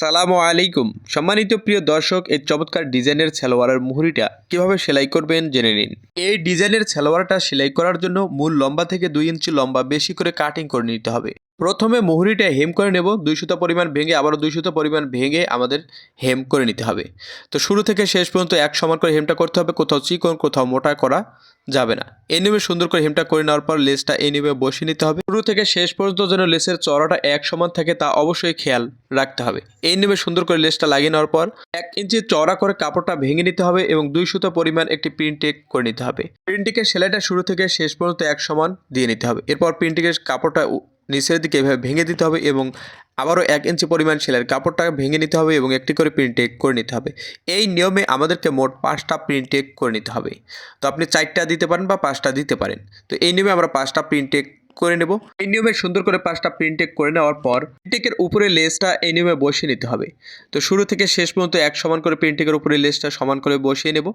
সালামু আলাইকুম। সম্মানিত প্রিয় দর্শক, এই চমৎকার ডিজাইনের সালোয়ারের মুহুরিটা কীভাবে সেলাই করবেন জেনে নিন। এই ডিজাইনের সালোয়ারটা সেলাই করার জন্য মূল লম্বা থেকে দুই ইঞ্চি লম্বা বেশি করে কাটিং করে নিতে হবে। প্রথমে মুহুরিটা হেম করে নেব, দুই সুতো পরিমাণ ভেঙে আবারও দুই সুতো পরিমাণ ভেঙে আমাদের হেম করে নিতে হবে। তো শুরু থেকে শেষ পর্যন্ত এক সমান করে হেমটা করতে হবে, কোথাও চিকন, কোথাও মোটা করা যাবে না। এই নিয়মে সুন্দর করে হেমটা করে নেওয়ার পর লেসটা এই নিয়মে বসিয়ে নিতে হবে। শুরু থেকে শেষ পর্যন্ত যেন লেসের চড়াটা এক সমান থাকে তা অবশ্যই খেয়াল রাখতে হবে। এই নিয়মে সুন্দর করে লেসটা লাগিয়ে নেওয়ার পর এক ইঞ্চি চড়া করে কাপড়টা ভেঙে নিতে হবে এবং দুই সুতো পরিমাণ একটি প্রিন্টেক করে নিতে হবে। প্রিন্টিকের সেলাইটা শুরু থেকে শেষ পর্যন্ত এক সমান দিয়ে নিতে হবে। এরপর প্রিন্টিকের কাপড়টা নিচের দিকে এভাবে ভেঙে দিতে হবে এবং আবারও এক ইঞ্চি পরিমাণ সেলাইয়ের কাপড়টা ভেঙে নিতে হবে এবং একটি করে প্রিন্ট এক করে নিতে হবে। এই নিয়মে আমাদেরকে মোট পাঁচটা প্রিন্টেক করে নিতে হবে। তো আপনি চারটা দিতে পারেন বা পাঁচটা দিতে পারেন। তো এই নিয়মে আমরা পাঁচটা প্রিন্টেক করে নেব। এই নিয়মে সুন্দর করে পাঁচটা প্রিন্টেক করে নেওয়ার পর প্রিন্টেকের উপরে লেসটা এই নিয়মে বসিয়ে নিতে হবে। তো শুরু থেকে শেষ পর্যন্ত এক সমান করে প্রিন্টেকের উপরে লেসটা সমান করে বসিয়ে নেব।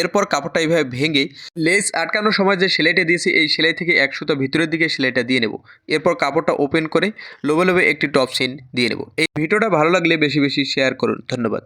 এরপর কাপড়টা এইভাবে ভেঙে লেস আটকানোর সময় যে সেলাইটা দিয়েছি, এই সেলাই থেকে এক সুতো ভিতরের দিকে সেলাইটা দিয়ে নেব। এরপর কাপড়টা ওপেন করে লোবে লোবে একটি টপ সিন দিয়ে নেব। এই ভিডিওটা ভালো লাগলে বেশি বেশি শেয়ার করুন। ধন্যবাদ।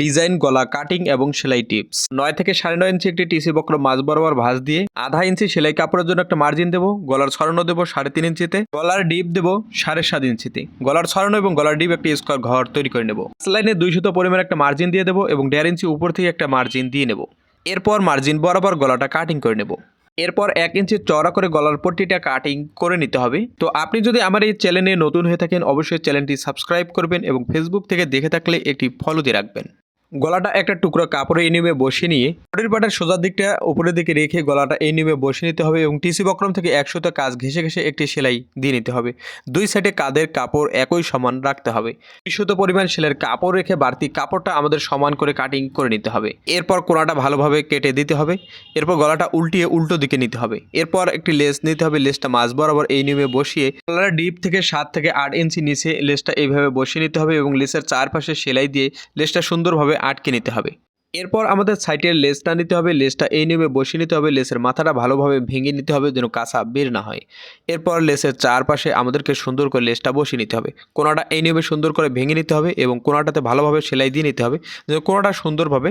ডিজাইন, গলা, কাটিং এবং সেলাই টিপস। নয় থেকে সাড়ে নয় ইঞ্চি একটি টিসি বক্র মাঝ বরাবর ভাঁজ দিয়ে আধা ইঞ্চি সেলাই কাপড়ের জন্য একটা মার্জিন দেবো। গলার ছড়ানো দেবো সাড়ে তিন ইঞ্চিতে। গলার ডিপ দেবো সাড়ে সাত ইঞ্চিতে। গলার ছড়ানো এবং গলার ডিপ একটি স্কোয়ার ঘর তৈরি করে নেব। লাইনে দুই শত পরিমাণ একটা মার্জিন দিয়ে দেবো এবং দেড় ইঞ্চি উপর থেকে একটা মার্জিন দিয়ে নেব। এরপর মার্জিন বরাবর গলাটা কাটিং করে নেব। এরপর এক ইঞ্চি চড়া করে গলার পট্টিটা কাটিং করে নিতে হবে। তো আপনি যদি আমার এই চ্যানেলে নতুন হয়ে থাকেন, অবশ্যই চ্যানেলটি সাবস্ক্রাইব করবেন এবং ফেসবুক থেকে দেখে থাকলে একটি ফলো দিয়ে রাখবেন। গলাটা একটা টুকরো কাপড়ে এই নিয়মে বসিয়ে নিয়ে পাটের সোজার দিকটা উপরের দিকে রেখে গলাটা এই নিয়মে বসিয়ে নিতে হবে এবং টিসি বক্রম থেকে একশোতে কাজ ঘেসে ঘেসে একটি সেলাই দিয়ে নিতে হবে। দুই সাইডে কাদের কাপড় একই সমান রাখতে হবে। বিশুদ্ধ পরিমাণ সেলের কাপড় রেখে বাড়তি কাপড়টা আমাদের সমান করে কাটিং করে নিতে হবে। এরপর কোনাটা ভালোভাবে কেটে দিতে হবে। এরপর গলাটা উল্টিয়ে উল্টো দিকে নিতে হবে। এরপর একটি লেস নিতে হবে। লেসটা মাঝ বরাবর এই নিয়মে বসিয়ে গলার ডিপ থেকে সাত থেকে আট ইঞ্চি নিচে লেসটা এইভাবে বসিয়ে নিতে হবে এবং লেসের চারপাশে সেলাই দিয়ে লেসটা সুন্দরভাবে আটকে নিতে হবে। এরপর আমাদের সাইটের লেসটা নিতে হবে লেসটা এই নিয়মে বসিয়ে নিতে হবে লেসের মাথাটা ভালোভাবে ভেঙে নিতে হবে যেন কাঁচা বের না হয়। এরপর লেসের চারপাশে আমাদেরকে সুন্দর করে লেসটা বসিয়ে নিতে হবে। কোনাটা এই নিয়মে সুন্দর করে ভেঙে নিতে হবে এবং কোনাটাতে ভালোভাবে সেলাই দিয়ে নিতে হবে যেন কোনাটা সুন্দরভাবে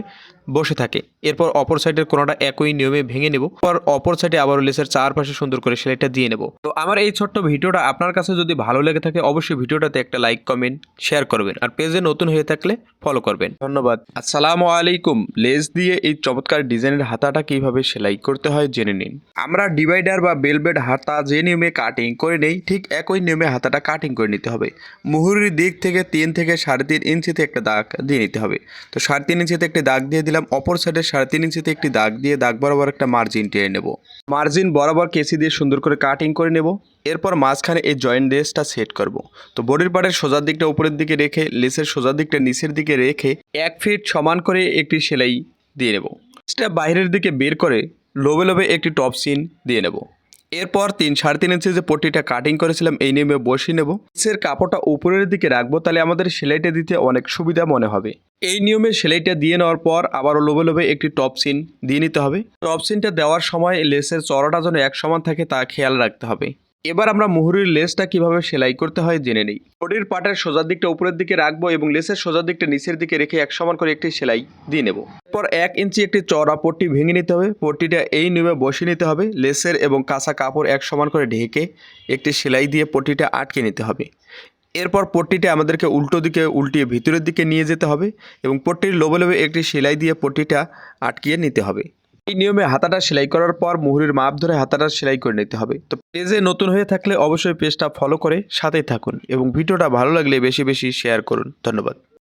বসে থাকে। এরপর অপর সাইডের কোনাটা একই নিয়মে ভেঙে নেব। পর অপর সাইডে আবার লেসের চারপাশে সুন্দর করে সেলাইটা দিয়ে নেব। তো আমার এই ছোট্ট ভিডিওটা আপনার কাছে যদি ভালো লেগে থাকে অবশ্যই ভিডিওটাতে একটা লাইক, কমেন্ট, শেয়ার করবেন। আর পেজে নতুন হয়ে থাকলে ফলো করবেন। ধন্যবাদ। আসসালামু আলাইকুম। লেস দিয়ে এই চমৎকার ডিজাইনের হাতাটা কীভাবে সেলাই করতে হয় জেনে নিন। আমরা ডিভাইডার বা বেলবেড হাতা যে নিয়মে কাটিং করে নেই, ঠিক একই নিয়মে হাতাটা কাটিং করে নিতে হবে। মুহুরির দিক থেকে তিন থেকে সাড়ে তিন ইঞ্চিতে একটা দাগ দিয়ে নিতে হবে। তো সাড়ে তিন ইঞ্চিতে একটি দাগ দিয়ে দিলাম, অপর সাইডে সাড়ে তিন ইঞ্চিতে একটি দাগ দিয়ে দাগ বরাবর একটা মার্জিন টেনে নেব। মার্জিন বরাবর কেসি দিয়ে সুন্দর করে কাটিং করে নেব। এরপর মাঝখানে এই জয়েন্ট লেসটা সেট করব। তো বডির পার্টের সোজার দিকটা উপরের দিকে রেখে, লেসের সোজার দিকটা নিচের দিকে রেখে এক ফিট সমান করে একটি সেলাই দিয়ে নেব। লেসটা বাইরের দিকে বের করে লোবে লোবে একটি টপ সিন দিয়ে নেব। এরপর তিন সাড়ে তিন ইঞ্চি যে পট্টিটা কাটিং করেছিলাম, এই নিয়মে বসিয়ে নেব। নিচের কাপড়টা উপরের দিকে রাখব, তাহলে আমাদের সেলাইটা দিতে অনেক সুবিধা মনে হবে। এই নিয়মে সেলাইটা দিয়ে নেওয়ার পর আবারও লোবে লোবে একটি টপ সিন দিয়ে নিতে হবে। টপ সিনটা দেওয়ার সময় লেসের চড়াটা যেন এক সমান থাকে তা খেয়াল রাখতে হবে। এবার আমরা মুহুরির লেসটা কীভাবে সেলাই করতে হয় জেনে নিই। বডির পাটের সোজার দিকটা উপরের দিকে রাখব এবং লেসের সোজার দিকটা নিচের দিকে রেখে এক সমান করে একটি সেলাই দিয়ে নেব। এরপর এক ইঞ্চি একটি চড়া পট্টি ভেঙে নিতে হবে। পট্টিটা এই নিয়মে বসে নিতে হবে। লেসের এবং কাঁচা কাপড় এক সমান করে ঢেকে একটি সেলাই দিয়ে পট্টিটা আটকে নিতে হবে। এরপর পট্টিটা আমাদেরকে উল্টো দিকে উল্টিয়ে ভিতরের দিকে নিয়ে যেতে হবে এবং পট্টির লোবে লোবে একটি সেলাই দিয়ে পট্টিটা আটকিয়ে নিতে হবে। এই নিয়মে হাতাটা সেলাই করার পর মুহুরির মাপ ধরে হাতাটা সেলাই করে নিতে হবে। তো পেজে নতুন হয়ে থাকলে অবশ্যই পেজটা ফলো করে সাথেই থাকুন এবং ভিডিওটা ভালো লাগলে বেশি বেশি শেয়ার করুন। ধন্যবাদ।